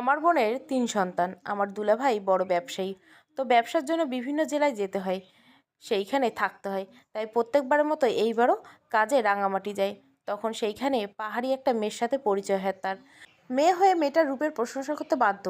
আমার বোনের তিন সন্তান, আমার দুলাভাই বড় ব্যবসায়ী। তো ব্যবসার জন্য বিভিন্ন জেলায় যেতে হয়, সেইখানে থাকতে হয়। তাই প্রত্যেকবারের মতো এইবারও কাজে রাঙামাটি যায় তখন সেইখানে পাহাড়ি একটা মেয়ের সাথে পরিচয় হয় তার। মেয়ে হয়ে মেয়েটার রূপের প্রশংসা করতে বাধ্য,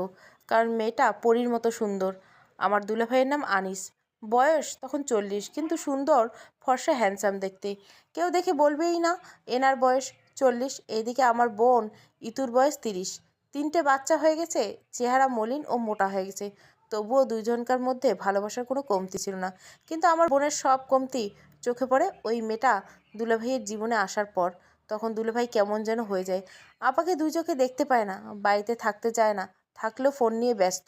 কারণ মেয়েটা পরীর মতো সুন্দর। আমার দুলাভাইয়ের নাম আনিস। বয়স তখন চল্লিশ, কিন্তু সুন্দর, ফর্সা, হ্যান্ডসাম দেখতে। কেউ দেখে বলবেই না, এনার বয়স চল্লিশ, এদিকে আমার বোন ইতুর বয়স তিরিশ। তিনটে বাচ্চা হয়ে গেছে, চেহারা মলিন ও মোটা হয়ে গেছে। তবুও দুইজনকার মধ্যে ভালোবাসার কোনো কমতি ছিল না। কিন্তু আমার বোনের সব কমতি চোখে পড়ে ওই মেয়েটা দুলাভাইয়ের জীবনে আসার পর। তখন দুলাভাই কেমন যেন হয়ে যায়। আপাকে দুই চোখে দেখতে পায় না, বাড়িতে থাকতে চায় না, থাকলেও ফোন নিয়ে ব্যস্ত।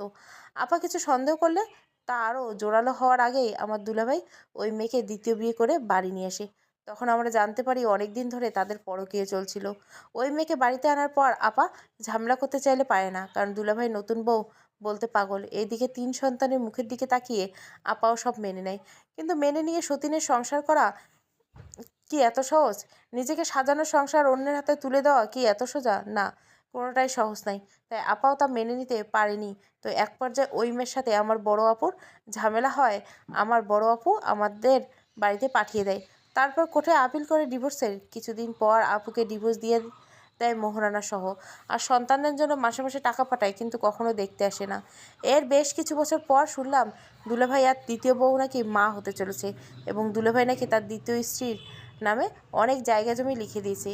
আপা কিছু সন্দেহ করলে তা আরও জোরালো হওয়ার আগেই আমার দুলাভাই ওই মেয়েকে দ্বিতীয় বিয়ে করে বাড়ি নিয়ে আসে। তখন আমরা জানতে পারি অনেক দিন ধরে তাদের পরকীয় চলছিল। ওই মেয়েকে বাড়িতে আনার পর আপা ঝামেলা করতে চাইলে পারে না, কারণ দুলাভাই নতুন বউ বলতে পাগল। এইদিকে তিন সন্তানের মুখের দিকে তাকিয়ে আপাও সব মেনে নেয়। কিন্তু মেনে নিয়ে সতীনের সংসার করা কি এত সহজ? নিজেকে সাজানো সংসার অন্যের হাতে তুলে দেওয়া কি এত সোজা? না, কোনোটাই সহজ নাই। তাই আপাও তা মেনে নিতে পারেনি। তো এক পর্যায়ে ওই মেয়ের সাথে আমার বড় আপুর ঝামেলা হয়, আমার বড় আপু আমাদের বাড়িতে পাঠিয়ে দেয়। তারপর কোর্টে আপিল করে ডিভোর্সের কিছুদিন পর আপুকে ডিভোর্স দিয়ে দেয় মোহরানা সহ। আর সন্তানদের জন্য মাসে মাসে টাকা পাঠায়, কিন্তু কখনো দেখতে আসে না। এর বেশ কিছু বছর পর শুনলাম দুলাভাই আর দ্বিতীয় বউ নাকি মা হতে চলেছে এবং দুলাভাই নাকি তার দ্বিতীয় স্ত্রীর নামে অনেক জায়গা জমি লিখে দিয়েছি।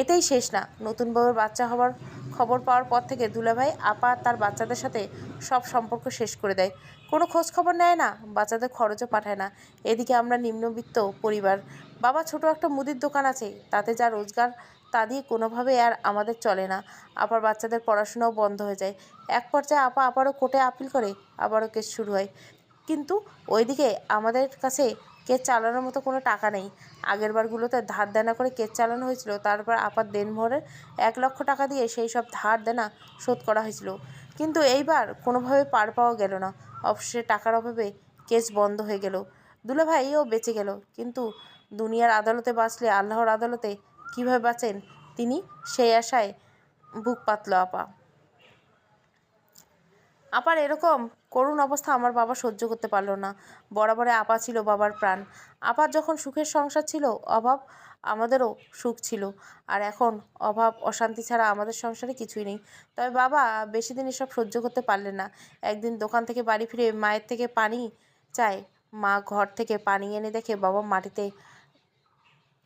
এতেই শেষ না। নতুন বউয়ের বাচ্চা হওয়ার খবর পাওয়ার পর থেকে দুলাভাই, আপা তার বাচ্চাদের সাথে সব সম্পর্ক শেষ করে দেয়। কোনো খোঁজ খবর নেয় না, বাচ্চাদের খরচও পাঠায় না। এদিকে আমরা নিম্নবিত্ত পরিবার। বাবা ছোট একটা মুদির দোকান আছে, তাতে যা রোজগার তা দিয়ে কোনোভাবে আর আমাদের চলে না। আবার বাচ্চাদের পড়াশোনাও বন্ধ হয়ে যায়। এক পর্যায়ে আপা আবারও কোর্টে আপিল করে, আবারও কেস শুরু হয়। কিন্তু ওইদিকে আমাদের কাছে কেস চালানোর মতো কোনো টাকা নেই। আগের বারগুলোতে ধার দেনা করে কেস চালানো হয়েছিল, তারপর আপার দেনমোহরের এক লক্ষ টাকা দিয়ে সেই সব ধার দেনা শোধ করা হয়েছিল। কিন্তু এইবার কোনোভাবে পার পাওয়া গেল না। অবশেষে টাকার অভাবে কেস বন্ধ হয়ে গেল। দুলাভাইও বেঁচে গেল। কিন্তু দুনিয়ার আদালতে বাঁচলে, আল্লাহর আদালতে কীভাবে বাঁচেন তিনি? সেই আশায় বুক পাতল আপা। আপার এরকম করুণ অবস্থা আমার বাবা সহ্য করতে পারল না। বরাবরে আপা ছিল বাবার প্রাণ। আপার যখন সুখের সংসার ছিল, অভাব আমাদেরও সুখ ছিল। আর এখন অভাব, অশান্তি ছাড়া আমাদের সংসারে কিছুই নেই। তবে বাবা বেশি দিন এসব সহ্য করতে পারলেন না। একদিন দোকান থেকে বাড়ি ফিরে মায়ের থেকে পানি চায়। মা ঘর থেকে পানি এনে দেখে বাবা মাটিতে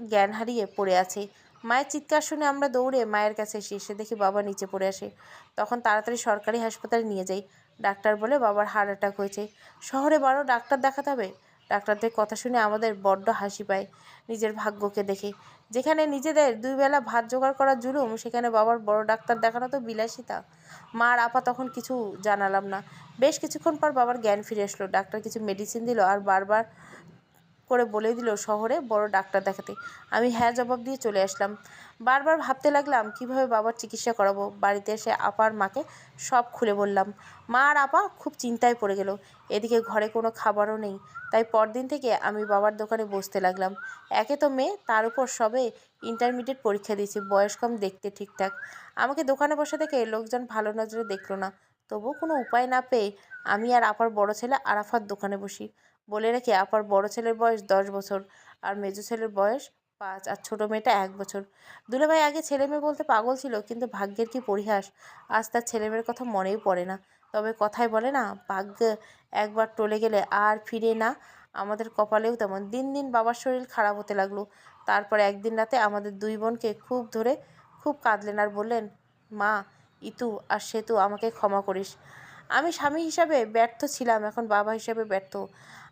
জ্ঞান হারিয়ে পড়ে আছে। মায়ের চিৎকার শুনে আমরা দৌড়ে মায়ের কাছে এসে এসে দেখি বাবা নিচে পড়ে আসে। তখন তাড়াতাড়ি সরকারি হাসপাতালে নিয়ে যাই। ডাক্তার বলে বাবার হার্ট অ্যাটাক হয়েছে। শহরে বারো ডাক্তার দেখাতে হবে। ডাক্তারদের কথা শুনে আমাদের বড্ড হাসি পায় নিজের ভাগ্যকে দেখে। যেখানে নিজেদের দুই বেলা ভাত জোগাড় করার জুলুম, সেখানে বাবার বড় ডাক্তার দেখানো তো বিলাসিতা। মার আপা তখন কিছু জানালাম না। বেশ কিছুক্ষণ পর বাবার জ্ঞান ফিরে আসলো। ডাক্তার কিছু মেডিসিন দিল আর বারবার করে বলে দিল শহরে বড় ডাক্তার দেখাতে। আমি হ্যাঁ জবাব দিয়ে চলে আসলাম। বারবার ভাবতে লাগলাম, কীভাবে বাবার চিকিৎসা করাবো? বাড়িতে এসে আপার মাকে সব খুলে বললাম। মা আর আপা খুব চিন্তায় পড়ে গেল। এদিকে ঘরে কোনো খাবারও নেই। তাই পরদিন থেকে আমি বাবার দোকানে বসতে লাগলাম। একে তো মেয়ে, তার উপর সবে ইন্টারমিডিয়েট পরীক্ষা দিয়েছি, বয়স কম দেখতে ঠিকঠাক। আমাকে দোকানে বসে দেখে লোকজন ভালো নজরে দেখল না। তবুও কোনো উপায় না পেয়ে আমি আর আপার বড় ছেলে আরাফাত দোকানে বসি। বলে রেখে আপার বড় ছেলের বয়স দশ বছর আর মেজো ছেলের বয়স পাঁচ আর ছোটো মেয়েটা এক বছর। দুলাভাই আগে ছেলে মেয়ে বলতে পাগল ছিল, কিন্তু ভাগ্যের কি পরিহাস? আজ তার ছেলে মেয়ের কথা মনেই পড়ে না। তবে কথাই বলে না, ভাগ্য একবার টলে গেলে আর ফিরে না। আমাদের কপালেও তেমন। দিন দিন বাবার শরীর খারাপ হতে লাগল। তারপর একদিন রাতে আমাদের দুই বোনকে খুব ধরে খুব কাঁদলেন আর বললেন, মা, ইতু আর সেতু আমাকে ক্ষমা করিস। আমি স্বামী হিসাবে ব্যর্থ ছিলাম, এখন বাবা হিসাবে ব্যর্থ।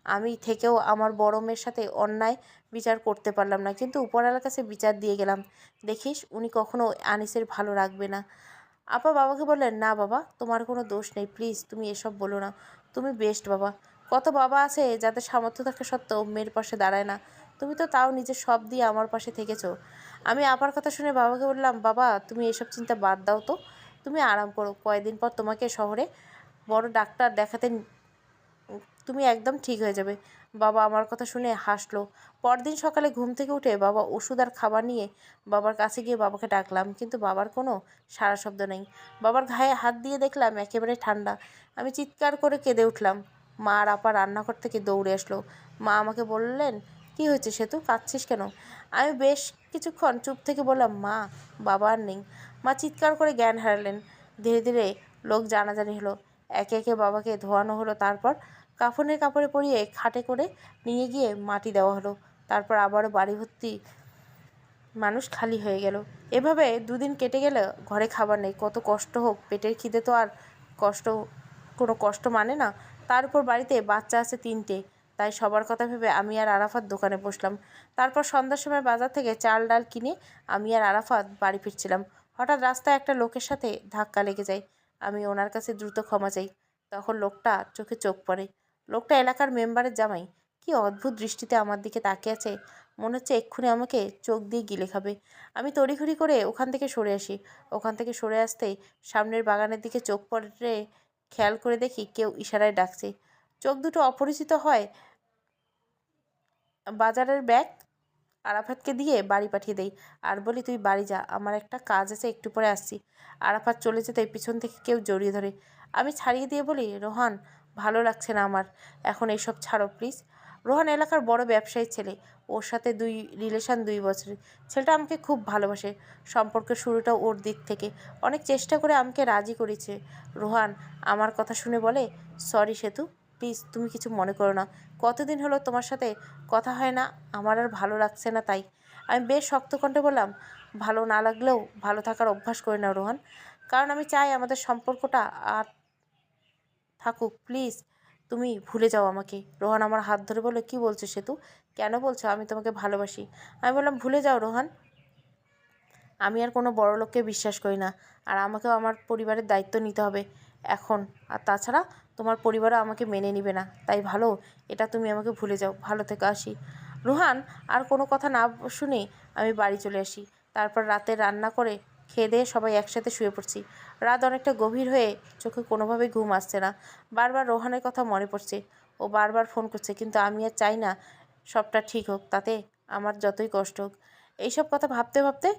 আমি থেকেও আমার বড় মেয়ের সাথে অন্যায় বিচার করতে পারলাম না। কিন্তু উপরওয়ালার কাছে বিচার দিয়ে গেলাম। দেখিস, উনি কখনো আনিসের ভালো রাখবে না। আপা বাবাকে বললেন, না বাবা, তোমার কোনো দোষ নেই। প্লিজ, তুমি এসব বলো না। তুমি বেস্ট বাবা। কত বাবা আছে যাদের সামর্থ্য থাকা সত্ত্বেও মেয়ের পাশে দাঁড়ায় না? তুমি তো তাও নিজের সব দিয়ে আমার পাশে থেকেছো আমি আপার কথা শুনে বাবাকে বললাম, বাবা, তুমি এসব চিন্তা বাদ দাও তো। তুমি আরাম করো। কয়েকদিন পর তোমাকে শহরে বড় ডাক্তার দেখাতে তুমি একদম ঠিক হয়ে যাবে। বাবা আমার কথা শুনে হাসলো। পরদিন সকালে ঘুম থেকে উঠে বাবা ওষুধ আর খাবার নিয়ে বাবার কাছে গিয়ে বাবাকে ডাকলাম, কিন্তু বাবার কোনো সারা শব্দ নেই। বাবার ঘায়ে হাত দিয়ে দেখলাম একেবারে ঠান্ডা। আমি চিৎকার করে কেঁদে উঠলাম। মা আর আপা রান্নাঘর থেকে দৌড়ে আসলো। মা আমাকে বললেন, কি হয়েছে সেতু? কাঁদছিস কেন? আমি বেশ কিছুক্ষণ চুপ থেকে বললাম, মা, বাবা আর নেই। মা চিৎকার করে জ্ঞান হারালেন। ধীরে ধীরে লোক জানাজানি হলো। একে একে বাবাকে ধোয়ানো হলো, তারপর কাফনের কাপড়ে পরিয়ে খাটে করে নিয়ে গিয়ে মাটি দেওয়া হলো। তারপর আবারও বাড়ি ভর্তি মানুষ খালি হয়ে গেল। এভাবে দুদিন কেটে গেলে ঘরে খাবার নেই। কত কষ্ট হোক, পেটের খিদে তো আর কষ্ট, কোনো কষ্ট মানে না। তার উপর বাড়িতে বাচ্চা আছে তিনটে। তাই সবার কথা ভেবে আমি আর আরাফাত দোকানে বসলাম। তারপর সন্ধ্যার সময় বাজার থেকে চাল ডাল কিনে আমি আর আরাফাত বাড়ি ফিরছিলাম। হঠাৎ রাস্তায় একটা লোকের সাথে ধাক্কা লেগে যায়। আমি ওনার কাছে দ্রুত ক্ষমা চাই। তখন লোকটা চোখে চোখ পড়ে। লোকটা এলাকার মেম্বারের জামাই। কি অদ্ভুত দৃষ্টিতে আমার দিকে তাকিয়ে আছে। মনে হচ্ছে এক্ষুনি আমাকে চোখ দিয়ে গিলে খাবে। আমি তড়িঘড়ি করে ওখান থেকে সরে আসি। ওখান থেকে সরে আসতেই সামনের বাগানের দিকে চোখ পড়ে খেয়াল করে দেখি কেউ ইশারায় ডাকছে। চোখ দুটো অপরিচিত হয়। বাজারের ব্যাগ আরাফাতকে দিয়ে বাড়ি পাঠিয়ে দেই। আর বলি, তুই বাড়ি যা, আমার একটা কাজ আছে, একটু পরে আসছি। আরাফাত চলে যেতে পিছন থেকে কেউ জড়িয়ে ধরে। আমি ছাড়িয়ে দিয়ে বলি, রোহান ভালো লাগছে না আমার। এখন এইসব ছাড়ো প্লিজ রোহান এলাকার বড় ব্যবসায়ী ছেলে। ওর সাথে দুই রিলেশন দুই বছরের। ছেলেটা আমাকে খুব ভালোবাসে। সম্পর্কের শুরুটা ওর দিক থেকে। অনেক চেষ্টা করে আমাকে রাজি করেছে। রোহান, আমার কথা শুনে বলে সরি সেতু প্লিজ তুমি কিছু মনে করো না। কতদিন হলো তোমার সাথে কথা হয় না? আমার আর ভালো লাগছে না তাই। আমি বেশ শক্ত কণ্ঠে বললাম, ভালো না লাগলেও ভালো থাকার অভ্যাস করে নাও রোহান। কারণ আমি চাই আমাদের সম্পর্কটা আর থাকুক প্লিজ তুমি ভুলে যাও আমাকে। রোহান আমার হাত ধরে বলে কি বলছো সেতু? কেন বলছো? আমি তোমাকে ভালোবাসি। আমি বললাম, ভুলে যাও রোহান। আমি আর কোনো বড় লোককে বিশ্বাস করি না। আর আমাকেও আমার পরিবারের দায়িত্ব নিতে হবে এখন। আর তাছাড়া তোমার পরিবারও আমাকে মেনে নিবে না। তাই ভালো, এটা তুমি আমাকে ভুলে যাও। ভালো থেকে আসি। রোহান আর কোনো কথা না শুনে আমি বাড়ি চলে আসি। তারপর রাতে রান্না করে খেয়ে দিয়ে সবাই একসাথে শুয়ে পড়ছি। রাত অনেকটা গভীর হয়ে চোখে কোনোভাবেই ঘুম আসছে না। বারবার রোহানের কথা মনে পড়ছে। ও বারবার ফোন করছে, কিন্তু আমি আর চাই না সবটা ঠিক হোক, তাতে আমার যতই কষ্ট হোক। এইসব কথা ভাবতে ভাবতে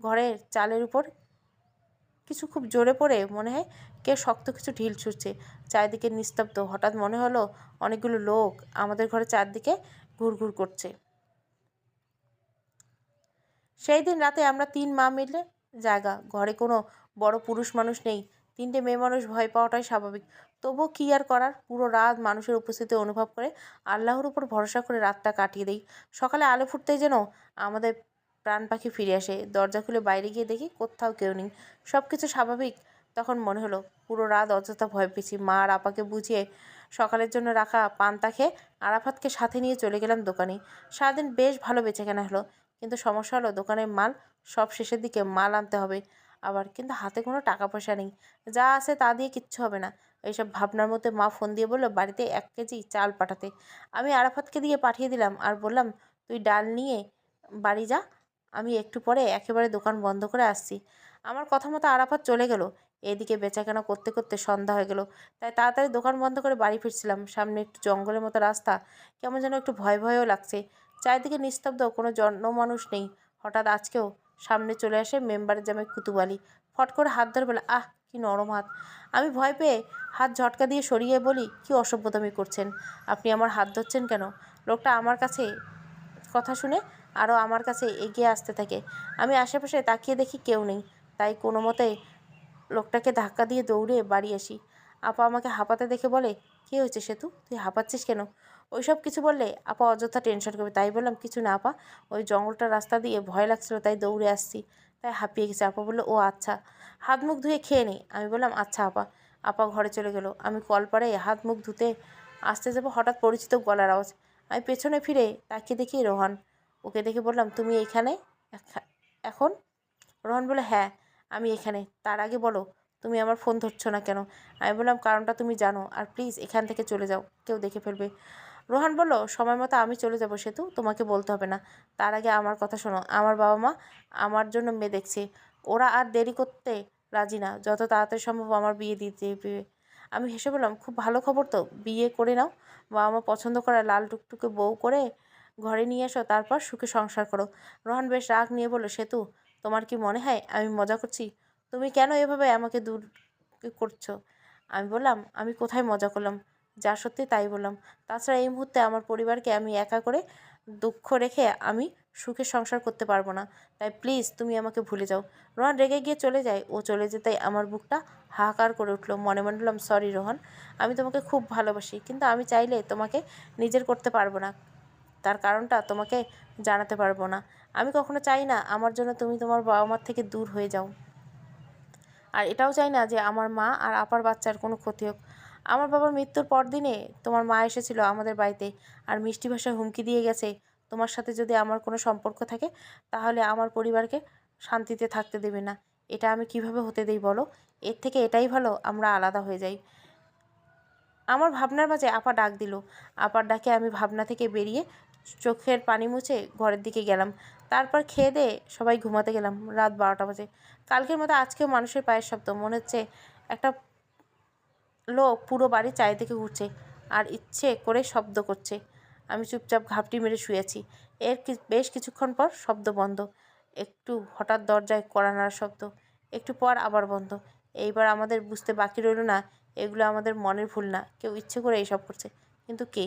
ঘরের চালের উপর কিছু খুব জোরে পড়ে মনে হয় কেউ শক্ত কিছু ঢিল ছুটছে চারিদিকে নিস্তব্ধ, হঠাৎ মনে হলো অনেকগুলো লোক আমাদের ঘরে চারদিকে ঘুরঘুর করছে। সেই দিন রাতে আমরা তিন মা মিলে জায়গা। ঘরে কোনো বড় পুরুষ মানুষ নেই। তিনটে মেয়ে মানুষ ভয় পাওয়াটাই স্বাভাবিক। তবুও কী আর করার? পুরো রাত মানুষের উপস্থিতি অনুভব করে আল্লাহর উপর ভরসা করে রাতটা কাটিয়ে দিই। সকালে আলো ফুটতেই যেন আমাদের প্রাণ পাখি ফিরে আসে। দরজা খুলে বাইরে গিয়ে দেখি কোথাও কেউ নেই। সব কিছু স্বাভাবিক। তখন মনে হলো, পুরো রাত অযথা ভয় পেয়েছি। মা আর আপাকে বুঝিয়ে সকালের জন্য রাখা পান্তা খেয়ে আরাফাতকে সাথে নিয়ে চলে গেলাম দোকানে। সারাদিন বেশ ভালো বেচে কেনা হলো। কিন্তু সমস্যা হলো দোকানের মাল সব শেষের দিকে মাল আনতে হবে। আবার কিন্তু হাতে কোনো টাকা পয়সা নেই। যা আছে তা দিয়ে কিচ্ছু হবে না। এইসব ভাবনার মধ্যে মা ফোন দিয়ে বলল, বাড়িতে এক কেজি চাল পাঠাতে। আমি আরাফাতকে দিয়ে পাঠিয়ে দিলাম আর বললাম, তুই ডাল নিয়ে বাড়ি যা। আমি একটু পরে একেবারে দোকান বন্ধ করে আসছি। আমার কথা মতো আরাফাত চলে গেল। এদিকে বেচাকেনা করতে করতে সন্ধ্যা হয়ে গেল। তাই তাড়াতাড়ি দোকান বন্ধ করে বাড়ি ফিরছিলাম। সামনে একটু জঙ্গলের মতো রাস্তা। কেমন যেন একটু ভয় ভয়ও লাগছে। চারিদিকে নিস্তব্ধ, কোনো জন্ম মানুষ নেই। হঠাৎ আজকেও সামনে চলে আসে মেম্বারের জামাই কুতুবালি। ফট করে হাত ধরে বলে, আহ, কি নরম হাত। আমি ভয় পেয়ে হাত ঝটকা দিয়ে সরিয়ে বলি, কি অসভ্যতামি করছেন? আপনি আমার হাত ধরছেন কেন? লোকটা আমার কাছে কথা শুনে আরও আমার কাছে এগিয়ে আসতে থাকে। আমি আশেপাশে তাকিয়ে দেখি কেউ নেই। তাই কোনো মতে লোকটাকে ধাক্কা দিয়ে দৌড়ে বাড়ি আসি। আপা আমাকে হাঁপাতে দেখে বলে, কী হয়েছে সেতু? তুই হাঁপাচ্ছিস কেন? ওইসব কিছু বললে আপা অযথা টেনশন করবে। তাই বললাম, কিছু না আপা, ওই জঙ্গলটা রাস্তা দিয়ে ভয় লাগছিল, তাই দৌড়ে আসছি। তাই হাঁপিয়ে গেছে। আপা বলল, ও আচ্ছা হাত মুখ ধুয়ে খেয়ে নি। আমি বললাম আচ্ছা আপা। আপা ঘরে চলে গেল। আমি কল পাড়ে হাত মুখ ধুতে আসতে যাব হঠাৎ পরিচিত গলার আওয়াজ। আমি পেছনে ফিরে তাকিয়ে দেখি রোহান। ওকে দেখে বললাম, তুমি এখানে? এখন? রোহান বলে হ্যাঁ আমি এখানে। তার আগে বলো, তুমি আমার ফোন ধরছো না কেন? আমি বললাম, কারণটা তুমি জানো, আর প্লিজ এখান থেকে চলে যাও, কেউ দেখে ফেলবে। রোহান বলল, সময় মতো আমি চলে যাব সেতু, তোমাকে বলতে হবে না। তার আগে আমার কথা শোনো। আমার বাবা মা আমার জন্য মেয়ে দেখছে। ওরা আর দেরি করতে রাজি না। যত তাড়াতাড়ি সম্ভব আমার বিয়ে দিতে আমি হেসে বললাম, খুব ভালো খবর তো, বিয়ে করে নাও। বাবা মা পছন্দ করা লাল টুকটুকে বউ করে ঘরে নিয়ে এসো, তারপর সুখে সংসার করো। রোহান বেশ রাগ নিয়ে বলল, সেতু, তোমার কি মনে হয় আমি মজা করছি? তুমি কেন এভাবে আমাকে দূর করছ? আমি বললাম, আমি কোথায় মজা করলাম? যা সত্যি তাই বললাম। তাছাড়া এই মুহূর্তে আমার পরিবারকে আমি একা করে দুঃখ রেখে আমি সুখে সংসার করতে পারব না। তাই প্লিজ তুমি আমাকে ভুলে যাও। রোহান রেগে গিয়ে চলে যায়। ও চলে যেতে আমার বুকটা হাহাকার করে উঠল। মনে মনে বললাম, সরি রোহন, আমি তোমাকে খুব ভালোবাসি, কিন্তু আমি চাইলে তোমাকে নিজের করতে পারব না। তার কারণটা তোমাকে জানাতে পারব না। আমি কখনো চাই না আমার জন্য তুমি তোমার বাবা মার থেকে দূর হয়ে যাও। আর এটাও চাই না যে আমার মা আর আপার বাচ্চার কোনো ক্ষতি হোক। আমার বাবার মৃত্যুর পর দিনে তোমার মা এসেছিল আমাদের বাড়িতে আর মিষ্টি ভাষায় হুমকি দিয়ে গেছে। তোমার সাথে যদি আমার কোনো সম্পর্ক থাকে, তাহলে আমার পরিবারকে শান্তিতে থাকতে দেবে না। এটা আমি কীভাবে হতে দেই বলো? এর থেকে এটাই ভালো, আমরা আলাদা হয়ে যাই। আমার ভাবনার মাঝে আপা ডাক দিল। আপার ডাকে আমি ভাবনা থেকে বেরিয়ে চোখের পানি মুছে ঘরের দিকে গেলাম। তারপর খেয়ে দিয়ে সবাই ঘুমাতে গেলাম। রাত বারোটা বাজে। কালকের মতো আজকেও মানুষের পায়ের শব্দ। মনে হচ্ছে একটা লোক পুরো বাড়ি চারিদিকে ঘুরছে আর ইচ্ছে করে শব্দ করছে। আমি চুপচাপ ঘাপটি মেরে শুয়েছি। এর বেশ কিছুক্ষণ পর শব্দ বন্ধ। একটু হঠাৎ দরজায় কড়া নাড়ার শব্দ। একটু পর আবার বন্ধ। এইবার আমাদের বুঝতে বাকি রইল না, এগুলো আমাদের মনের ভুল না। কেউ ইচ্ছে করে এইসব করছে। কিন্তু কে?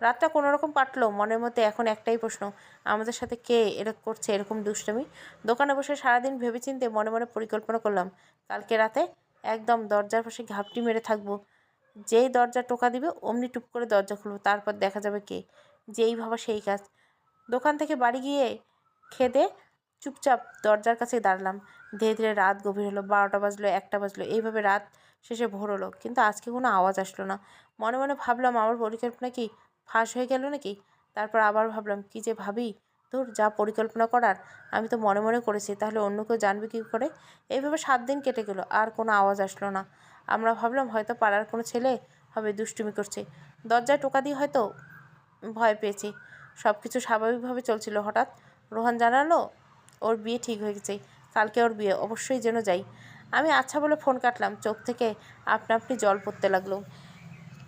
রাতটা কোনো রকম কাটলো? মনের মধ্যে এখন একটাই প্রশ্ন। আমাদের সাথে কে এরকম করছে এরকম দুষ্টমি? দোকানে বসে সারাদিন ভেবেচিন্তে মনে মনে পরিকল্পনা করলাম। কালকে রাতে একদম দরজার পাশে ঘাপটি মেরে থাকব। যেই দরজা টোকা দিবে, অমনি টুপ করে দরজা খুলবো। তারপর দেখা যাবে কে? যেই ভাবা সেই কাজ। দোকান থেকে বাড়ি গিয়ে খেদে চুপচাপ দরজার কাছে দাঁড়ালাম। ধীরে ধীরে রাত গভীর হলো, বারোটা বাজলো, একটা বাজলো। এইভাবে রাত শেষে ভোর হলো, কিন্তু আজকে কোনো আওয়াজ আসলো না। মনে মনে ভাবলাম, আমার পরিকল্পনা কি ফাঁস হয়ে গেল নাকি? তারপর আবার ভাবলাম, কি যে ভাবি? তোর যা পরিকল্পনা করার, আমি তো মনে মনে করেছি, তাহলে অন্য কেউ জানবে কী করে? এইভাবে সাত দিন কেটে গেলো, আর কোনো আওয়াজ আসলো না। আমরা ভাবলাম হয়তো পাড়ার কোনো ছেলে হবে দুষ্টুমি করছে। দরজায় টোকা দিয়ে হয়তো ভয় পেয়েছি। সব কিছু স্বাভাবিকভাবে চলছিল হঠাৎ। রোহান জানালো, ওর বিয়ে ঠিক হয়ে গেছে, কালকে ওর বিয়ে, অবশ্যই যেন যাই। আমি আচ্ছা বলে ফোন কাটলাম, চোখ থেকে আপনা আপনি জল পড়তে লাগল।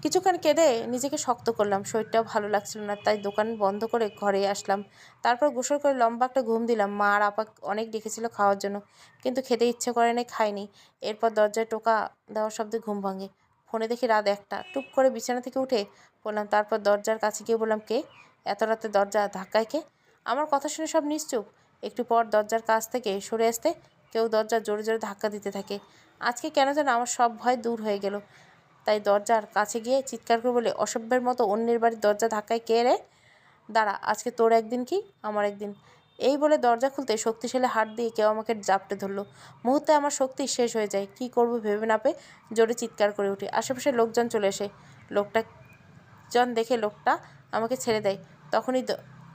কিছুক্ষণ কেঁদে নিজেকে শক্ত করলাম। শরীরটাও ভালো লাগছিল না, তাই দোকান বন্ধ করে ঘরে আসলাম। তারপর গোসল করে লম্বা একটা ঘুম দিলাম। মা আর আপা অনেক ডেকেছিল খাওয়ার জন্য, কিন্তু খেতে ইচ্ছে করে নাই, খাইনি। এরপর দরজায় টোকা দেওয়ার শব্দে ঘুম ভাঙে। ফোনে দেখি রাত একটা। টুপ করে বিছানা থেকে উঠে বললাম তারপর দরজার কাছে গিয়ে বললাম, কে? এত রাতে দরজা ধাক্কায় কে? আমার কথা শুনে সব নিশ্চুপ। একটু পর দরজার কাছ থেকে সরে আসতে কেউ দরজা জোরে জোরে ধাক্কা দিতে থাকে। আজকে কেন যেন আমার সব ভয় দূর হয়ে গেল। তাই দরজার কাছে গিয়ে চিৎকার করে বলে, অসভ্যের মতো অন্যের বাড়ির দরজা ধাক্কায় কে রে? দাঁড়া, আজকে তোর একদিন কি? আমার একদিন। এই বলে দরজা খুলতে শক্তিশালী হাত দিয়ে কেউ আমাকে জাপটে ধরলো। মুহূর্তে আমার শক্তি শেষ হয়ে যায়। কি করব ভেবে না পেয়ে জোরে চিৎকার করে উঠি। আশেপাশে লোকজন চলে এসে লোকটা, জন দেখে লোকটা আমাকে ছেড়ে দেয়। তখনই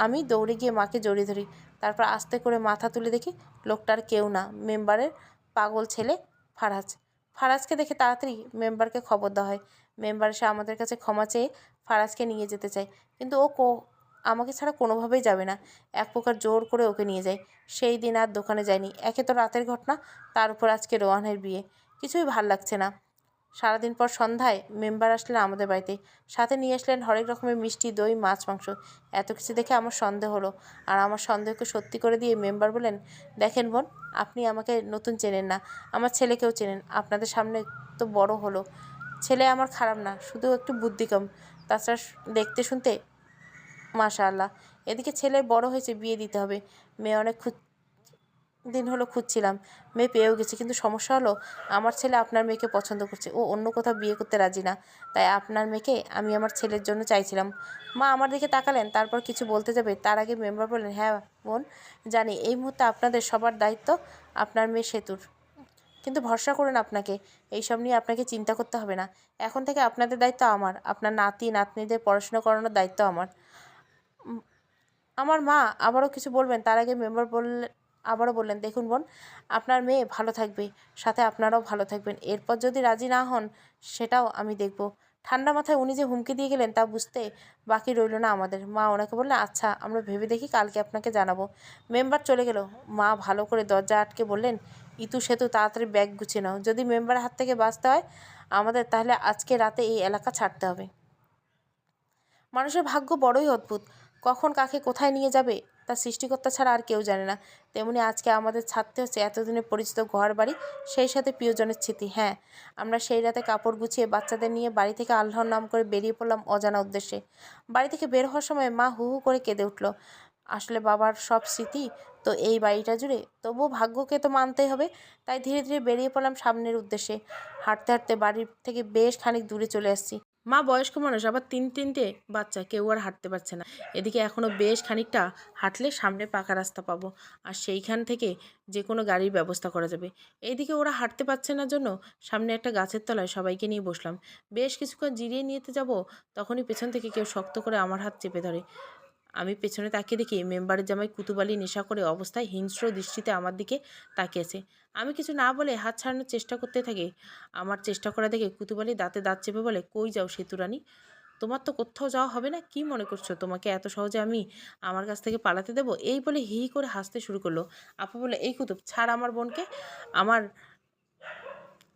আমি দৌড়ে গিয়ে মাকে জড়িয়ে ধরি। তারপর আস্তে করে মাথা তুলে দেখি লোকটার কেউ না। মেম্বারের পাগল ছেলে ফারাজ ফারাজকে দেখে তাড়াতাড়ি মেম্বারকে খবর দেওয়া হয়। মেম্বার এসে আমাদের কাছে ক্ষমা চেয়ে ফারাজকে নিয়ে যেতে চায়। কিন্তু ও কো আমাকে ছাড়া কোনোভাবেই যাবে না। এক প্রকার জোর করে ওকে নিয়ে যায়। সেই দিন আর দোকানে যায়নি। একে তো রাতের ঘটনা, তার উপর আজকে রোহানের বিয়ে। কিছুই ভালো লাগছে না। সারাদিন পর সন্ধ্যায় মেম্বার আসলেন আমাদের বাড়িতে। সাথে নিয়ে আসলেন হরেক রকমের মিষ্টি, দই, মাছ, মাংস। এত কিছু দেখে আমার সন্দেহ হলো। আর আমার সন্দেহকে সত্যি করে দিয়ে মেম্বার বলেন দেখেন বোন, আপনি আমাকে নতুন চেনেন না। আমার ছেলেকেও চেনেন। আপনাদের সামনে তো বড় হলো। ছেলে আমার খারাপ না, শুধু একটু বুদ্ধি কম। তাছাড়া দেখতে শুনতে মাশা আল্লাহ এদিকে ছেলে বড় হয়েছে, বিয়ে দিতে হবে। মেয়ে অনেক দিন হলো খুঁজছিলাম। মেয়ে পেয়েও গেছে। কিন্তু সমস্যা হলো, আমার ছেলে আপনার মেয়েকে পছন্দ করছে। ও অন্য কোথাও বিয়ে করতে রাজি না। তাই আপনার মেয়েকে আমি আমার ছেলের জন্য চাইছিলাম। মা আমার দিকে তাকালেন, তারপর কিছু বলতে যাবে। তার আগে মেম্বার বললেন হ্যাঁ বোন, জানি এই মুহূর্তে আপনাদের সবার দায়িত্ব আপনার মেয়ে সেতুর। কিন্তু ভরসা করুন আপনাকে। এইসব নিয়ে আপনাকে চিন্তা করতে হবে না। এখন থেকে আপনাদের দায়িত্ব আমার। আপনার নাতি, নাতনিদের পড়াশোনা করানোর দায়িত্ব আমার। আমার মা আবারও কিছু বলবেন? তার আগে মেম্বার বললেন আবারও বললেন, দেখুন বোন, আপনার মেয়ে ভালো থাকবে, সাথে আপনারাও ভালো থাকবেন। এরপর যদি রাজি না হন, সেটাও আমি দেখব। ঠান্ডা মাথায় উনি যে হুমকি দিয়ে গেলেন তা বুঝতে বাকি রইল না আমাদের। মা ওনাকে বললেন আচ্ছা আমরা ভেবে দেখি, কালকে আপনাকে জানাব। মেম্বার চলে গেল। মা ভালো করে দরজা আটকে বললেন, ইতু সেতু, তাড়াতাড়ি ব্যাগ গুছিয়ে নাও। যদি মেম্বারের হাত থেকে বাঁচতে হয় আমাদের, তাহলে আজকে রাতে এই এলাকা ছাড়তে হবে। মানুষের ভাগ্য বড়ই অদ্ভুত। কখন কাকে কোথায় নিয়ে যাবে? তা সৃষ্টিকর্তা ছাড়া আর কেউ জানে না। তেমনি আজকে আমাদের ছাড়তে হচ্ছে এতদিনে পরিচিত ঘর বাড়ি সেই সাথে প্রিয়জনের স্মৃতি। হ্যাঁ আমরা সেই রাতে কাপড় গুছিয়ে বাচ্চাদের নিয়ে বাড়ি থেকে আল্লাহর নাম করে বেরিয়ে পড়লাম অজানা উদ্দেশ্যে। বাড়ি থেকে বের হওয়ার সময় মা হু হু করে কেঁদে উঠল। আসলে বাবার সব স্মৃতি তো এই বাড়িটা জুড়ে, তবুও ভাগ্যকে তো মানতেই হবে। তাই ধীরে ধীরে বেরিয়ে পড়লাম সামনের উদ্দেশ্যে। হাঁটতে হাঁটতে বাড়ির থেকে বেশ খানিক দূরে চলে আসছি। মা বয়স্ক মানুষ, আবার তিন তিনটে বাচ্চা, কেউ আর হাঁটতে পারছে না। এদিকে এখনও বেশ খানিকটা হাঁটলে সামনে পাকা রাস্তা পাবো, আর সেইখান থেকে যে কোনো গাড়ির ব্যবস্থা করা যাবে। এইদিকে ওরা হাঁটতে পারছে না জন্য সামনে একটা গাছের তলায় সবাইকে নিয়ে বসলাম। বেশ কিছুক্ষণ জিরিয়ে নিতে যাব, তখনই পেছন থেকে কেউ শক্ত করে আমার হাত চেপে ধরে। আমি পেছনে তাকিয়ে দেখি মেম্বারের জামাই কুতুবালি নেশা করে অবস্থায় হিংস্র দৃষ্টিতে আমার দিকে তাকিয়েছে। আমি কিছু না বলে হাত ছাড়ানোর চেষ্টা করতে থাকি। আমার চেষ্টা করা দেখে কুতুবালি দাঁতে দাঁত চেপে বলে, কই যাও সেতুরানি তোমার তো কোথাও যাওয়া হবে না? কি মনে করছ? তোমাকে এত সহজে আমি আমার কাছ থেকে পালাতে দেবো? এই বলে হি করে হাসতে শুরু করল। আপু বলে, এই কুতুব, ছাড় আমার বোনকে। আমার,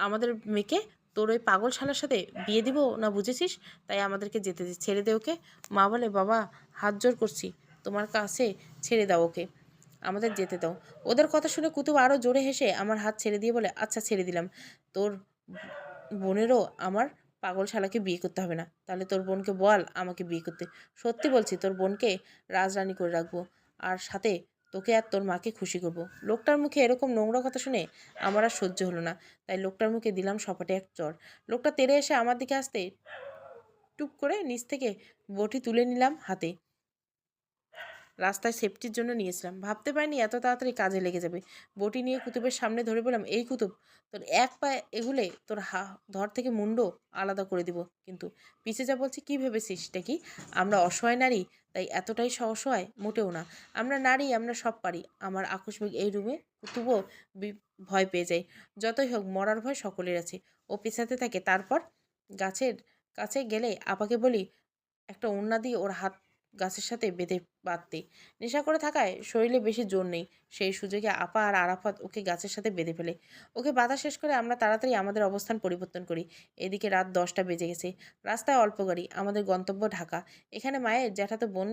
আমাদের মেয়েকে তোর ওই পাগল শালার সাথে বিয়ে দিব না বুঝেছিস? তাই আমাদেরকে যেতে ছেড়ে দে ওকে। মা বলে, বাবা, হাত জোর করছি। তোমার কাছে ছেড়ে দাও ওকে। আমাদের যেতে দাও। ওদের কথা শুনে কুতুব আরও জোরে হেসে আমার হাত ছেড়ে দিয়ে বলে আচ্ছা ছেড়ে দিলাম। তোর বোনেরও আমার পাগল শালাকে বিয়ে করতে হবে না। তাহলে তোর বোনকে বল আমাকে বিয়ে করতে। সত্যি বলছি, তোর বোনকে রাজরানি করে রাখব। আর সাথে তোকে আর তোর মাকে খুশি করব। লোকটার মুখে এরকম নোংরা কথা শুনে আমার আর সহ্য হলো না। তাই লোকটার মুখে দিলাম সপাটে এক চর। লোকটা তেড়ে এসে আমার দিকে আসতে টুপ করে নিচ থেকে বটি তুলে নিলাম হাতে। রাস্তায় সেফটির জন্য নিয়েছিলাম। ভাবতে পারিনি এত তাড়াতাড়ি কাজে লেগে যাবে। বটি নিয়ে কুতুবের সামনে ধরে বললাম, এই কুতুব, তোর এক পায়ে এগুলে তোর হা, ধর থেকে মুন্ড আলাদা করে দিব। কিন্তু পিছে যা বলছি, কী ভেবেছিস? এটা কি আমরা অসহায় নারী? তাই এতটাই স- অসহায়? মোটেও না। আমরা নারী, আমরা সব পারি। আমার আকস্মিক এই রুমে কুতুবও ভয় পেয়ে যায়। যতই হোক, মরার ভয় সকলের আছে। ও পিছাতে থাকে। তারপর গাছের কাছে গেলে আপাকে বলি, একটা ওড়না দিয়ে ওর হাত গাছের সাথে বেঁধে বাঁধতে। নেশা করে থাকায় শরীরে বেশি জোর নেই। সেই সুযোগে আপা আর আরাফাত ওকে গাছের সাথে বেঁধে ফেলে। ওকে বাধা শেষ করে আমরা তাড়াতাড়ি আমাদের অবস্থান পরিবর্তন করি। এদিকে রাত দশটা বেজে গেছে। রাস্তায় অল্প গাড়ি, আমাদের গন্তব্য ঢাকা। এখানে মায়ের জ্যাঠাতো বোন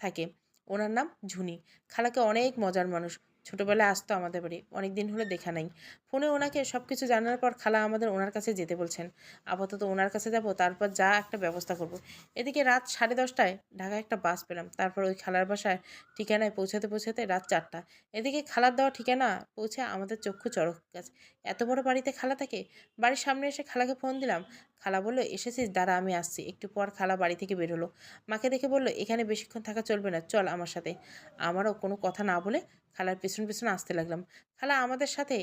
থাকে। ওনার নাম ঝুনি। খালাকে অনেক মজার মানুষ। ছোটোবেলায় আসতো আমাদের বাড়ি। অনেক দিন হলো দেখা নাই। ফোনে ওনাকে সব কিছু জানার পর খালা আমাদের ওনার কাছে যেতে বলছেন। আপাতত ওনার কাছে যাব, তারপর যা একটা ব্যবস্থা করব। এদিকে রাত সাড়ে দশটায় ঢাকায় একটা বাস পেলাম। তারপর ওই খালার বাসায় ঠিকানায় পৌঁছাতে পৌঁছাতে রাত চারটা। এদিকে খালার দেওয়া ঠিকানা পৌঁছে আমাদের চক্ষু চড়ক গাছ। এত বড় বাড়িতে খালা থাকে? বাড়ির সামনে এসে খালাকে ফোন দিলাম। খালা বলল, এসেছিস, দাঁড়া, আমি আসছি। একটু পর খালা বাড়ি থেকে বেরোলো মাকে দেখে বলল, এখানে বেশিক্ষণ থাকা চলবে না, চল আমার সাথে। আমারও কোনো কথা না বলে খালার পেছন পেছন আসতে লাগলাম। খালা আমাদের সাথে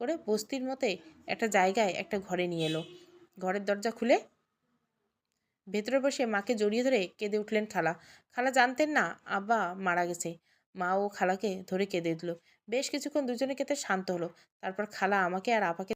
করে বস্তির মতে একটা জায়গায় একটা ঘরে নিয়ে এলো। ঘরের দরজা খুলে ভেতরে বসে মাকে জড়িয়ে ধরে কেঁদে উঠলেন খালা। খালা জানতেন না আব্বা মারা গেছে। মা ও খালাকে ধরে কেঁদে দিল। বেশ কিছুক্ষণ দুজনে কেঁদে শান্ত হলো। তারপর খালা আমাকে আর আপাকে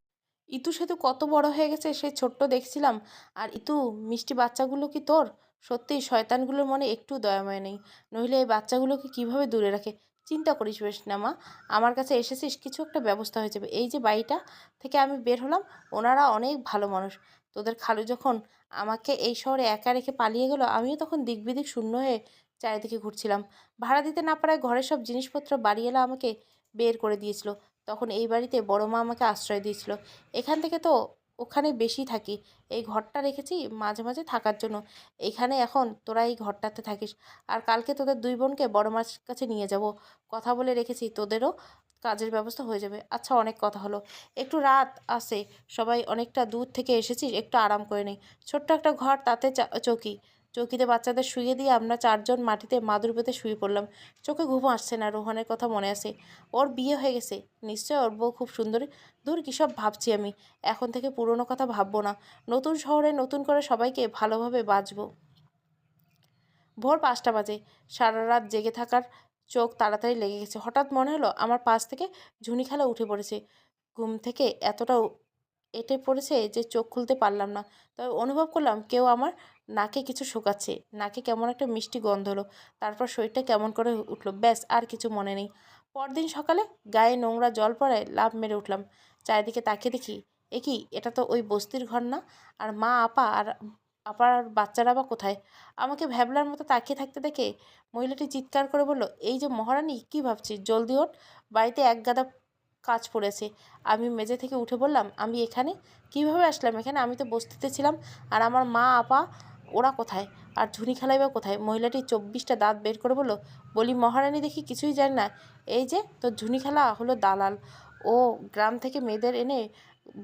ইতু সেতু কত বড় হয়ে গেছে সে ছোট্ট দেখছিলাম। আর ইতু, মিষ্টি বাচ্চাগুলো কি তোর? সত্যি শয়তানগুলোর মনে একটু দয়াময় নেই। নইলে এই বাচ্চাগুলোকে কীভাবে দূরে রাখে? চিন্তা করিস বেশ না মা। আমার কাছে এসেছিস, কিছু একটা ব্যবস্থা হয়ে যাবে। এই যে বাড়িটা থেকে আমি বের হলাম, ওনারা অনেক ভালো মানুষ। তোদের খালু যখন আমাকে এই শহরে একা রেখে পালিয়ে গেল, আমিও তখন দিক বিদিক শূন্য হয়ে চারিদিকে ঘুরছিলাম। ভাড়া দিতে না পারায় ঘরের সব জিনিসপত্র বাড়িওয়ালা আমাকে বের করে দিয়েছিল। তখন এই বাড়িতে বড় মা আমাকে আশ্রয় দিয়েছিল। এখান থেকে তো ওখানে বেশি থাকি। এই ঘরটা রেখেছি মাঝে মাঝে থাকার জন্য। এখানে এখন তোরা এই ঘরটাতে থাকিস। আর কালকে তোদের দুই বোনকে বড় মাছের কাছে নিয়ে যাব। কথা বলে রেখেছি তোদেরও কাজের ব্যবস্থা হয়ে যাবে। আচ্ছা অনেক কথা হলো। একটু রাত আসে সবাই অনেকটা দূর থেকে এসেছিস, একটু আরাম করে নেই ছোট্ট একটা ঘর, তাতে চৌকি। চৌকিতে বাচ্চাদের শুয়ে দিয়ে আমরা চারজন মাটিতে মাদুর পেতে শুয়ে পড়লাম। চোখে ঘুম আসছে না, রোহানের কথা মনে আছে। ওর বিয়ে হয়ে গেছে। নিশ্চয় ওর বউ খুব সুন্দরী। দূর কী সব ভাবছি আমি। এখন থেকে পুরনো কথা ভাববো না। নতুন শহরে নতুন করে সবাইকে ভালোভাবে বাঁচবো। ভোর পাঁচটা বাজে। সারা রাত জেগে থাকার চোখ তাড়াতাড়ি লেগে গেছে। হঠাৎ মনে হলো আমার পাশ থেকে ঝুনি খেলা উঠে পড়েছে। ঘুম থেকে এতটা এঁটে পড়েছে যে চোখ খুলতে পারলাম না। তবে অনুভব করলাম কেউ আমার নাকে কিছু শুকাচ্ছে, নাকে কেমন একটা মিষ্টি গন্ধ হলো তারপর শরীরটা কেমন করে উঠল, ব্যাস, আর কিছু মনে নেই। পরদিন সকালে গায়ে নোংরা জল পড়ায় লাভ মেরে উঠলাম, চারিদিকে তাকিয়ে দেখি, এ কি, এটা তো ওই বস্তির ঘর না? আর মা, আপা, আর আপার বাচ্চারা বা কোথায়? আমাকে ভ্যাবলার মতো তাকিয়ে থাকতে দেখে মহিলাটি চিৎকার করে বলল, এই যে মহারানী, কি ভাবছিস? জলদি ওঠ, বাড়িতে এক গাদা কাজ পড়েছে। আমি মেজে থেকে উঠে বললাম, আমি এখানে? কীভাবে আসলাম এখানে? আমি তো বস্তিতে ছিলাম, আর আমার মা, আপা ওরা কোথায়? আর ঝুনি খেলাই বা কোথায়? মহিলাটি চব্বিশটা দাঁত বের করে বলল, বলি, মহারানী দেখি কিছুই জানি না। এই যে, তোর ঝুনি খেলা হলো দালাল। ও গ্রাম থেকে মেয়েদের এনে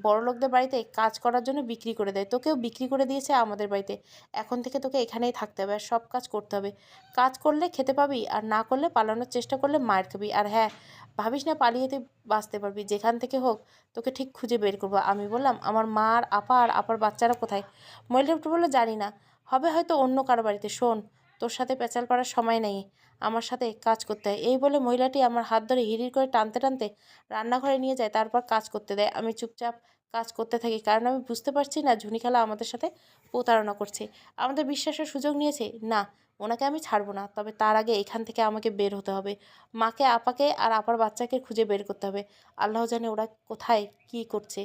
বড় লোকদের বাড়িতে কাজ করার জন্য বিক্রি করে দেয়। তোকেও বিক্রি করে দিয়েছে আমাদের বাড়িতে। এখন থেকে তোকে এখানেই থাকতে হবে, আর সব কাজ করতে হবে। কাজ করলে খেতে পাবি, আর না করলে পালানোর চেষ্টা করলে মায়ের খাবি। আর হ্যাঁ ভাবিস না পালিয়ে তুই বাঁচতে পারবি। যেখান থেকে হোক, তোকে ঠিক খুঁজে বের করব। আমি বললাম, আমার মা আর আপা আর আপার বাচ্চারা কোথায়? মহিলাটা বলল, জানি না। হবে হয়তো অন্য কারও বাড়িতে। শোন, তোর সাথে পেঁচাল পাড়ার সময় নেই। আমার সাথে কাজ করতে হয়। এই বলে মহিলাটি আমার হাত ধরে হিড়ির করে টানতে টানতে রান্নাঘরে নিয়ে যায়, তারপর কাজ করতে দেয়। আমি চুপচাপ কাজ করতে থাকি, কারণ আমি বুঝতে পারছি না ঝুনি খেলা আমাদের সাথে প্রতারণা করছে। আমাদের বিশ্বাসের সুযোগ নিয়েছে, না, ওনাকে আমি ছাড়বো না, তবে তার আগে এখান থেকে আমাকে বের হতে হবে। মাকে, আপাকে আর আপার বাচ্চাকে খুঁজে বের করতে হবে। আল্লাহ জানে ওরা কোথায়, কি করছে।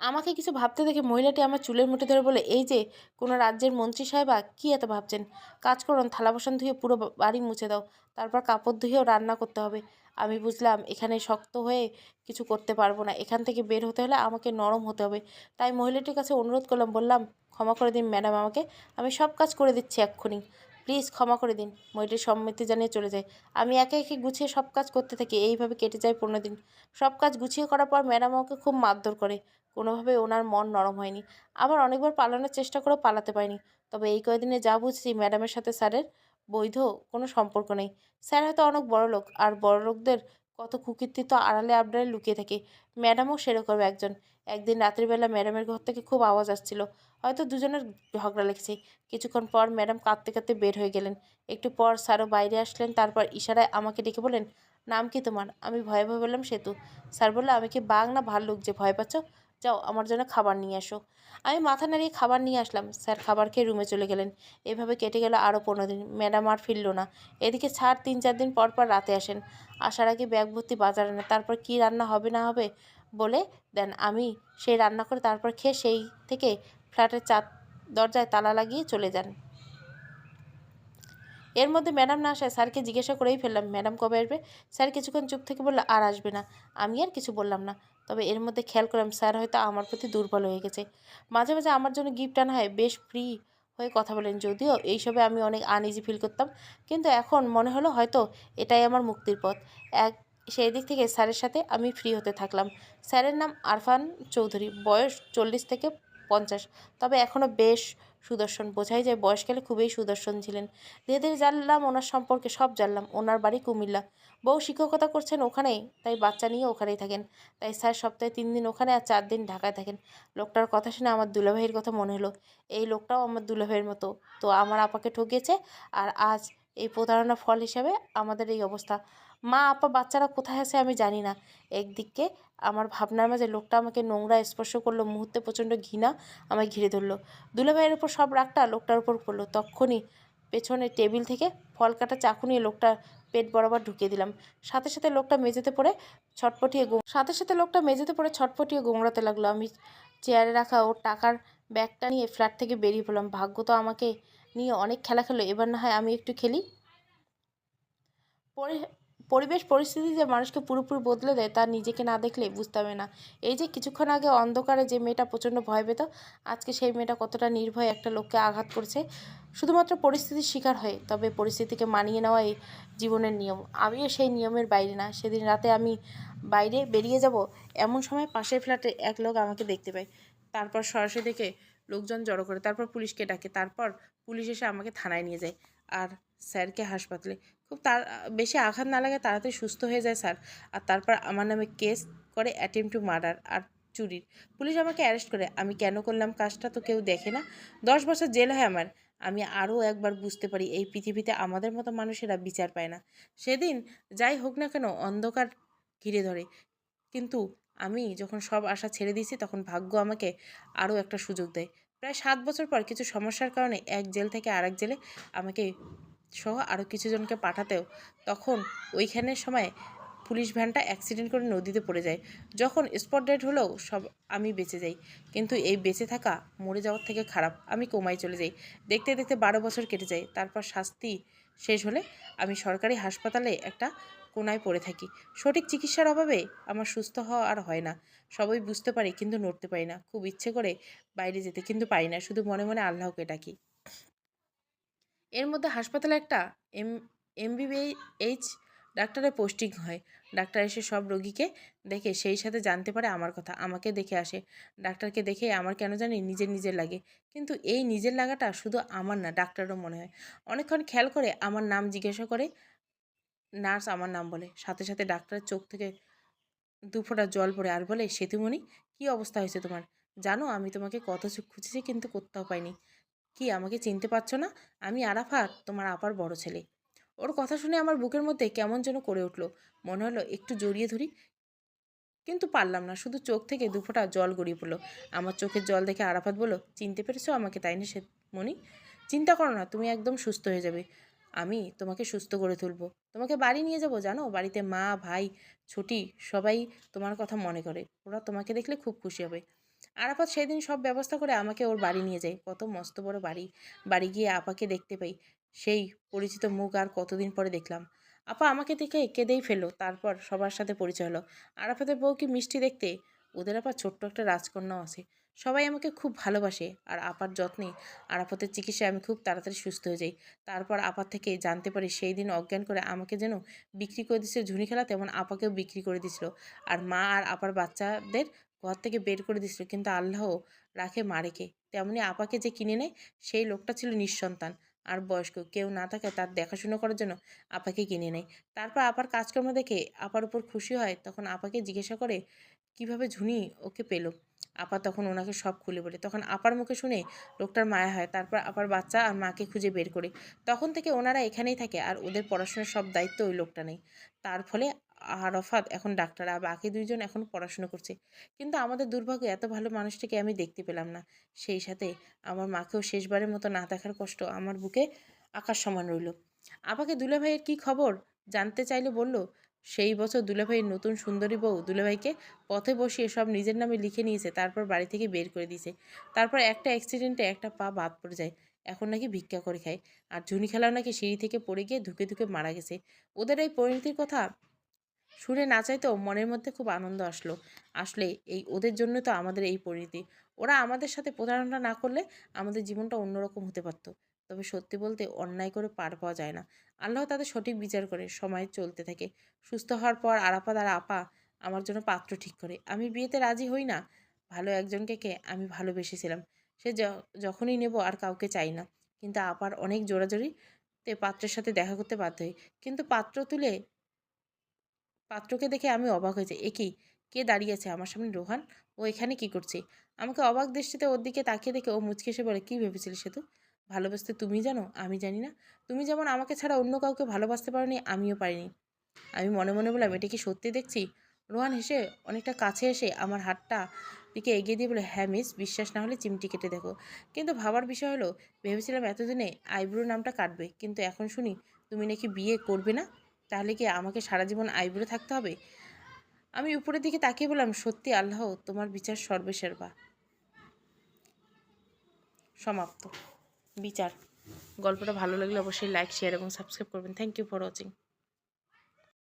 আমাকে কিছু ভাবতে দেখে মহিলাটি আমার চুলের মুঠে ধরে বলে, এই যে, কোনো রাজ্যের মন্ত্রী সাহেবা কী এত ভাবছেন? কাজ করুন, থালা বাসন ধুয়ে পুরো বাড়ি মুছে দাও, তারপর কাপড় ধুয়েও রান্না করতে হবে। আমি বুঝলাম, এখানে শক্ত হয়ে কিছু করতে পারব না। এখান থেকে বের হতে হলে আমাকে নরম হতে হবে। তাই মহিলাটির কাছে অনুরোধ করলাম, বললাম, ক্ষমা করে দিন ম্যাডাম আমাকে, আমি সব কাজ করে দিচ্ছি এক্ষুনি। প্লিজ ক্ষমা করে দিন। মহিলাটি সম্মতি জানিয়ে চলে যায়। আমি একে একে গুছিয়ে সব কাজ করতে থাকি, এইভাবে কেটে যায় পনেরো দিন। সব কাজ গুছিয়ে করার পর ম্যাডাম আমাকে খুব মারধর করে। কোনোভাবে ওনার মন নরম হয়নি। আবার অনেকবার পালানোর চেষ্টা করেও পালাতে পারিনি। তবে এই কয়দিনে যা বুঝছি ম্যাডামের সাথে স্যারের, বৈধ কোনো সম্পর্ক নেই। স্যার হয়তো অনেক বড় লোক, আর বড় লোকদের কত কুকীর্তি তো আড়ালে আবডালে লুকিয়ে থাকে। ম্যাডামও সেরকম একজন। একদিন রাত্রিবেলা ম্যাডামের ঘর থেকে খুব আওয়াজ আসছিল। হয়তো দুজনের ঝগড়া লেগেছে। কিছুক্ষণ পর ম্যাডাম কাঁদতে কাঁদতে বের হয়ে গেলেন। একটু পর স্যারও বাইরে আসলেন। তারপর ইশারায় আমাকে ডেকে বলেন নাম কি তোমার? আমি ভয়ে ভয়ে বললাম সেতু। স্যার বলল, আমি কি বাঘ না ভাল্লুক যে ভয় পাচ্ছ? যাও, আমার জন্য খাবার নিয়ে আসো। আমি মাথা নাড়িয়ে খাবার নিয়ে আসলাম। স্যার খাবার খেয়ে রুমে চলে গেলেন। এভাবে কেটে গেল আরও পনেরো দিন। ম্যাডাম আর ফিরল না। এদিকে ছাড় তিন চার দিন পর পর রাতে আসেন। আসার আগে ব্যাগ ভর্তি বাজার আনে তারপর কি রান্না হবে না হবে বলে দেন, আমি সেই রান্না করে তারপর খেয়ে সেই থেকে ফ্ল্যাটের চার দরজায় তালা লাগিয়ে চলে যান। এর মধ্যে ম্যাডাম না আসায় স্যারকে জিজ্ঞাসা করেই ফেললাম, ম্যাডাম কবে আসবে? স্যার কিছুক্ষণ চুপ থেকে বলল, আর আসবে না। আমি আর কিছু বললাম না। তবে এর মধ্যে খেয়াল করলাম, স্যার হয়তো আমার প্রতি দুর্বল হয়ে গেছে। মাঝে মাঝে আমার জন্য গিফট আনা হয়, বেশ ফ্রি হয়ে কথা বলেন। যদিও এইসবে আমি অনেক আনইজি ফিল করতাম, কিন্তু এখন মনে হলো হয়তো এটাই আমার মুক্তির পথ। এক, সেই দিক থেকে স্যারের সাথে আমি ফ্রি হতে থাকলাম। স্যারের নাম আরফান চৌধুরী, বয়স চল্লিশ থেকে পঞ্চাশ। তবে এখনও বেশ সুদর্শন। বোঝাই যায় বয়সকালে খুবই সুদর্শন ছিলেন। ধীরে ধীরে জানলাম ওনার সম্পর্কে সব জানলাম। ওনার বাড়ি কুমিল্লা। বউ শিক্ষকতা করছেন ওখানেই, তাই বাচ্চা নিয়ে ওখানেই থাকেন। তাই স্যার সপ্তাহে তিন দিন ওখানে আর চার দিন ঢাকায় থাকেন। লোকটার কথা শুনে আমার দুলাভাইয়ের কথা মনে হলো। এই লোকটাও আমার দুলাভাইয়ের মতো। তো আমার আপাকে ঠকিয়েছে আর আজ এই প্রতারণার ফল হিসাবে আমাদের এই অবস্থা। মা, আপা, বাচ্চারা কোথায় আছে আমি জানি না। একদিকে আমার ভাবনার মাঝে লোকটা আমাকে নোংরা স্পর্শ করল, মুহূর্তে প্রচণ্ড ঘৃণা আমায় ঘিরে ধরলো। দুলাভাইয়ের উপর সব রাগটা লোকটার উপর পড়ল। তখনই পেছনে টেবিল থেকে ফল কাটা চাকু নিয়ে লোকটা পেট বরাবর ঢুকিয়ে দিলাম। সাথে সাথে লোকটা মেঝেতে পড়ে ছটপটিয়ে সাথে সাথে লোকটা মেঝেতে পড়ে ছটপটিয়ে গোংড়াতে লাগল। আমি চেয়ারে রাখা ওর টাকার ব্যাগটা নিয়ে ফ্ল্যাট থেকে বেরিয়ে পড়লাম। ভাগ্য তো আমাকে নিয়ে অনেক খেলা খেলো। এবার না হয় আমি একটু খেলি। পরে পরিবেশ পরিস্থিতি যে মানুষকে পুরোপুরি বদলে দেয় তা নিজেকে না দেখলে বুঝতে হবে না। এই যে কিছুক্ষণ আগে অন্ধকারে যে মেয়েটা প্রচণ্ড ভয় পেত, আজকে সেই মেয়েটা কতটা নির্ভয় একটা লোককে আঘাত করছে, শুধুমাত্র পরিস্থিতির শিকার হয়ে, তবে পরিস্থিতিকে মানিয়ে নেওয়াই জীবনের নিয়ম। আমিও সেই নিয়মের বাইরে না, সেদিন রাতে আমি বাইরে বেরিয়ে যাব, এমন সময় পাশের ফ্ল্যাটে এক লোক আমাকে দেখতে পায়। তারপর সরাসরি দেখে লোকজন জড়ো করে, তারপর পুলিশকে ডাকে, তারপর পুলিশ এসে আমাকে থানায় নিয়ে যায়, আর স্যারকে হাসপাতালে। খুব তার, বেশি আঘাত না লাগে, তাড়াতাড়ি সুস্থ হয়ে যায় স্যার। আর তারপর আমার নামে কেস করে অ্যাটেম্প টু মার্ডার আর চুরির। পুলিশ আমাকে অ্যারেস্ট করে। আমি কেন করলাম কাজটা তো কেউ দেখে না। দশ বছর জেল হয় আমার। আমি আরও একবার বুঝতে পারি, এই পৃথিবীতে আমাদের মতো মানুষেরা বিচার পায় না। সেদিন যাই হোক না কেন অন্ধকার ঘিরে ধরে। কিন্তু আমি যখন সব আশা ছেড়ে দিয়েছি, তখন ভাগ্য আমাকে আরও একটা সুযোগ দেয়। প্রায় সাত বছর পর কিছু সমস্যার কারণে এক জেল থেকে আরেক জেলে আমাকে সহ আরও কিছু জনকে পাঠাতেও তখন ওইখানের সময় পুলিশ ভ্যানটা অ্যাক্সিডেন্ট করে নদীতে পড়ে যায়। যখন স্পট ডেট হলেও সব আমি বেঁচে যাই। কিন্তু এই বেঁচে থাকা মরে যাওয়ার থেকে খারাপ। আমি কোমায় চলে যাই। দেখতে দেখতে বারো বছর কেটে যায়। তারপর শাস্তি শেষ হলে আমি সরকারি হাসপাতালে একটা কোনায় পড়ে থাকি। সঠিক চিকিৎসার অভাবে আমার সুস্থ হওয়া আর হয় না। সবাই বুঝতে পারি কিন্তু নড়তে পারি না। খুব ইচ্ছে করে বাইরে যেতে কিন্তু পারি না। শুধু মনে মনে আল্লাহকে ডাকি। এর মধ্যে হাসপাতালে একটা এম এমবিবিএইচ ডাক্তারের পোস্টিং হয়। ডাক্তার এসে সব রোগীকে দেখে সেই সাথে জানতে পারে আমার কথা, আমাকে দেখে আসে। ডাক্তারকে দেখে আমার কেন জানি নিজের নিজের লাগে। কিন্তু এই নিজের লাগাটা শুধু আমার না, ডাক্তারও মনে হয়। অনেকক্ষণ খেয়াল করে আমার নাম জিজ্ঞাসা করে, নার্স আমার নাম বলে। সাথে সাথে ডাক্তারের চোখ থেকে দু ফোঁটা জল পড়ে আর বলে, সেতুমণি, কী অবস্থা হয়েছে তোমার? জানো আমি তোমাকে কত খুঁজেছি, কিন্তু কোথাও পাইনি। কি আমাকে চিনতে পারছ না? আমি আরাফাত, তোমার আপার বড় ছেলে। ওর কথা শুনে আমার বুকের মধ্যে কেমন যেন করে উঠল। মনে হলো একটু জড়িয়ে ধরি। কিন্তু পারলাম না, শুধু চোখ থেকে দুফোঁটা জল গড়িয়ে পড়ল। আমার চোখের জল দেখে আরাফাত বলল, চিনতে পেরেছ আমাকে তাই না সে মনি চিন্তা করো না, তুমি একদম সুস্থ হয়ে যাবে। আমি তোমাকে সুস্থ করে তুলবো। তোমাকে বাড়ি নিয়ে যাব, জানো? বাড়িতে মা, ভাই, ছুটি সবাই তোমার কথা মনে করে। ওরা তোমাকে দেখলে খুব খুশি হবে। আরাফাত সেদিন সব ব্যবস্থা করে আমাকে ওর বাড়ি নিয়ে যায়। কত মস্ত বড় বাড়ি। বাড়ি গিয়ে আপাকে দেখতে পাই। সেই পরিচিত মুখ আর কতদিন পরে দেখলাম। আপা আমাকে দেখে কেঁদেই ফেলল, তারপর সবার সাথে পরিচয় হলো। আরাফাতের বউ কি মিষ্টি দেখতে ওদের আবার ছোট্ট একটা রাজকন্যাও আছে। সবাই আমাকে খুব ভালোবাসে আর আপার যত্নে আরাফাতের চিকিৎসায় আমি খুব তাড়াতাড়ি সুস্থ হয়ে যাই। তারপর আপার থেকে জানতে পারি সেই দিন অজ্ঞান করে আমাকে যেন বিক্রি করে দিচ্ছে ঝুনি খেলা তেমন আপাকেও বিক্রি করে দিছিল আর মা আর আপার বাচ্চাদের ঘর থেকে বের করে দিছিল। কিন্তু আল্লাহ রাখে মারেকে। তেমনি আপাকে যে কিনে নেয়, সেই লোকটা ছিল নিঃসন্তান, আর বয়স্ক। কেউ না থাকে তার দেখাশুনো করার জন্য আপাকে কিনে নেয়। তারপর আপার কাজকর্ম দেখে আপার উপর খুশি হয়, তখন আপাকে জিজ্ঞাসা করে, কীভাবে ঝুনি ওকে পেল? আপা তখন ওনাকে সব খুলে বলে। তখন আপার মুখে শুনে লোকটার মায়া হয়। তারপর আপার বাচ্চা আর মাকে খুঁজে বের করে। তখন থেকে ওনারা এখানেই থাকে, আর ওদের পড়াশোনার সব দায়িত্ব ওই লোকটা নেই তার ফলে আরফাত, এখন ডাক্তার, আর বাকি দুইজন এখন পড়াশুনো করছে। কিন্তু আমাদের দুর্ভাগ্য এত ভালো মানুষটাকে আমি দেখতে পেলাম না। সেই সাথে আমার মাকেও শেষবারের মতো না দেখার কষ্ট আমার বুকে আকাশ সমান রইল। আপাকে দুলাভাইয়ের কি খবর? জানতে চাইলে বলল, সেই বছর দুলাভাইয়ের নতুন সুন্দরী বউ দুলাভাইকে পথে বসিয়ে সব নিজের নামে লিখে নিয়েছে, তারপর বাড়ি থেকে বের করে দিয়েছে। তারপর একটা অ্যাক্সিডেন্টে একটা পা বাদ পড়ে যায়। এখন নাকি ভিক্ষা করে খায়। আর ঝুনি খেলাও নাকি সিঁড়ি থেকে পড়ে গিয়ে ধুকে ধুকে মারা গেছে। ওদের এই পরিণতির কথা শুনে না চাইতেও মনের মধ্যে খুব আনন্দ আসলো। আসলে এই ওদের জন্য তো আমাদের এই পরিণতি। ওরা আমাদের সাথে প্রতারণা না করলে আমাদের জীবনটা অন্যরকম হতে পারতো। তবে সত্যি বলতে অন্যায় করে পার পাওয়া যায় না। আল্লাহ তাদের সঠিক বিচার করে, সময় চলতে থাকে। সুস্থ হওয়ার পর আরাপাত আর আপা আমার জন্য পাত্র ঠিক করে। আমি বিয়েতে রাজি হই না। ভালো একজনকে কে? আমি ভালোবেসেছিলাম। সে যখনই নেব আর কাউকে চাই না। কিন্তু আপার অনেক জোরাজোরিতে পাত্রের সাথে দেখা করতে বাধ্য হই। কিন্তু পাত্র তুলে পাত্রকে দেখে আমি অবাক হয়েছি এ কি? কে দাঁড়িয়েছে আমার সামনে রোহান? ও এখানে কি করছে? আমাকে অবাক দৃষ্টিতে ওর দিকে তাকিয়ে দেখে ও মুচকে এসে বলে, কী ভেবেছিলি সেতু? ভালোবাসতে তুমি জানো? আমি জানি না। তুমি যেমন আমাকে ছাড়া অন্য কাউকে ভালোবাসতে পারোনি, আমিও পারিনি। আমি মনে মনে বললাম, এটা কি সত্যি দেখছি? রোহান হেসে অনেকটা কাছে এসে আমার হাতটা দিকে এগিয়ে দিয়ে বলে হ্যাঁ মিস, বিশ্বাস না হলে চিমটি কেটে দেখো। কিন্তু ভাবার বিষয় হলো, ভেবেছিলাম এতদিনে আইব্রো নামটা কাটবে। কিন্তু এখন শুনি, তুমি নাকি বিয়ে করবে না? তাহলে কি আমাকে সারা জীবন আইবুড়ে থাকতে হবে? আমি উপরের দিকে তাকিয়ে বললাম, সত্যি আল্লাহ, তোমার বিচার সর্বেশের বা। সমাপ্ত। বিচার। গল্পটা ভালো লাগলে অবশ্যই লাইক, শেয়ার এবং সাবস্ক্রাইব করবেন। Thank you for watching